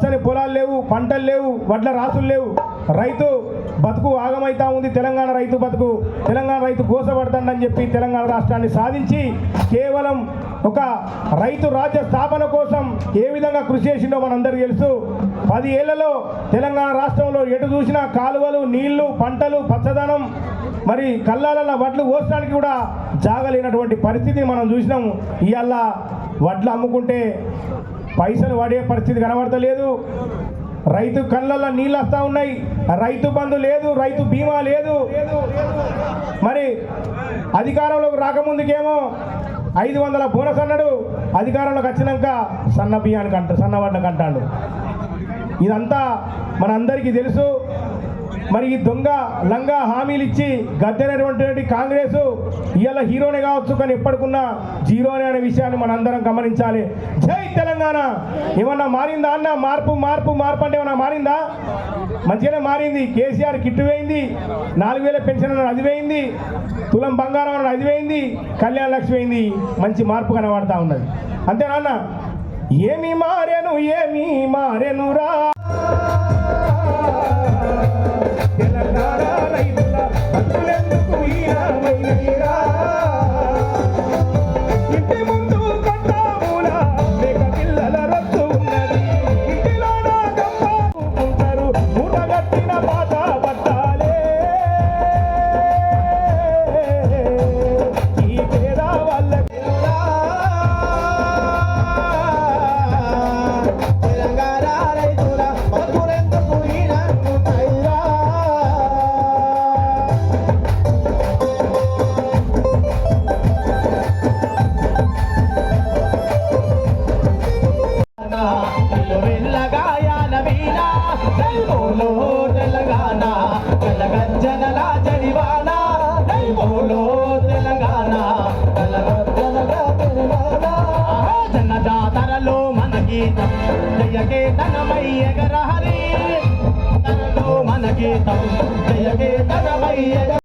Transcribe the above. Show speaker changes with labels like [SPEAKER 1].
[SPEAKER 1] అసలు పొలాలు లేవు పంటలు లేవు వడ్ల రాసులు లేవు. రైతు బతుకు ఆగమైతా ఉంది తెలంగాణ రైతు బతుకు. తెలంగాణ రైతు గోసపడతాడని చెప్పి తెలంగాణ రాష్ట్రాన్ని సాధించి కేవలం ఒక రైతు రాజ్య స్థాపన కోసం ఏ విధంగా కృషి చేసిండో మనందరికీ తెలుసు. పది ఏళ్ళలో తెలంగాణ రాష్ట్రంలో ఎటు చూసినా కాలువలు నీళ్ళు పంటలు పచ్చదనం మరి కళ్ళాల వడ్లు కోసడానికి కూడా జాగలేనటువంటి పరిస్థితిని మనం చూసినాము. ఇవాళ వడ్లు అమ్ముకుంటే పైసలు పడే పరిస్థితి కనబడతలేదు. రైతు కళ్ళల్లో నీళ్ళు వస్తూ ఉన్నాయి. రైతు బంధు లేదు రైతు బీమా లేదు. మరి అధికారంలోకి రాకముందుకేమో ఐదు వందల బోనస్ అన్నాడు. అధికారంలోకి వచ్చినాక సన్న బియ్యానికి అంట సన్న అంటాడు. ఇదంతా మనందరికీ తెలుసు. మరి ఈ దొంగ లంగా హామీలు ఇచ్చి గద్దెనటువంటి కాంగ్రెస్ ఇవాళ హీరోనే కావచ్చు కానీ ఎప్పటికున్నా జీరోనే అనే విషయాన్ని మనందరం గమనించాలి. జై తెలంగాణ! ఏమన్నా మారిందా అన్న? మార్పు మార్పు మార్పు అంటే ఏమన్నా మారిందా? మంచిగానే మారింది. కేసీఆర్ కిట్టు వేయింది నాలుగు వేల పెన్షన్ అన్న అది వేయింది తులం బంగారం అన్న అది వేయింది కళ్యాణ లక్ష్మి వేయింది. మంచి మార్పు కనబడతా ఉన్నది. అంతేనా అన్న? ఏమి మారెను ఏమి మారెనురా! తెలంగాణ రైతుల
[SPEAKER 2] గీతం జయకే ఎగరహరి తనలో మన గీతం. జయకే ఎగర